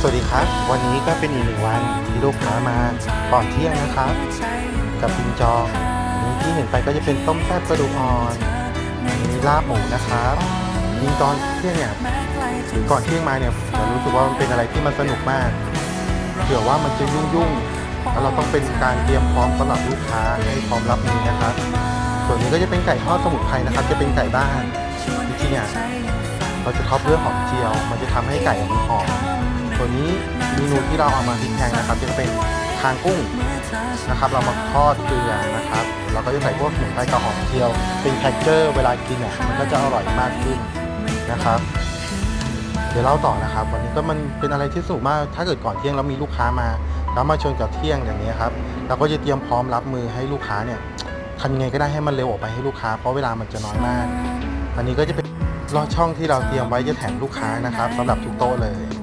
สวัสดีครับ วันนี้ก็เป็นอีกหนึ่งวันที่ลูกค้ามาก่อนเที่ยงนะครับ กับพิมจองนี้ที่เห็นไปก็จะเป็นต้มแซ่บกระดูกอ่อนอันนี้ลาบหมูนะครับยิงตอนเที่ยงเนี่ยก่อนเที่ยงมาเนี่ยเรารู้สึกว่ามันเป็นอะไรที่มันสนุกมากเผื่อว่ามันจะยุ่งยุ่งๆแล้วเราต้องเป็นการเตรียมพร้อมสำหรับลูกค้าให้พร้อมรับมือนะครับ ส่วนนี้ก็จะเป็นไก่ทอดสมุนไพรนะครับ จะเป็นไก่บ้านจริงๆอะเราจะท็อปด้วยหอมเจียว มันจะทำให้ไก่มันหอม ตัวนี้เมนูที่เราเอามาพริกแพงนะครับจะเป็นคางกุ้งนะครับ เรามาทอดเกลือนะครับเราก็จะใส่พวกสมุนไพรกับหอมเจียว เป็นแท็กเจอร์เวลากินเนี่ยมันก็จะอร่อยมากขึ้นนะครับ เดี๋ยวเล่าต่อนะครับ วันนี้ก็มันเป็นอะไรที่สนุกมากถ้าเกิดก่อนเที่ยงแล้วมีลูกค้ามา แล้วมาชนกับเที่ยงอย่างนี้ครับเราก็จะเตรียมพร้อมรับมือให้ลูกค้าเนี่ยทำยังไงก็ได้ให้มันเร็วออกไปให้ลูกค้าเพราะเวลามันจะน้อยมาก อันนี้ก็จะเป็นลอดช่องที่เราเตรียมไว้จะแถมลูกค้านะครับสำหรับทุกโต๊ะเลย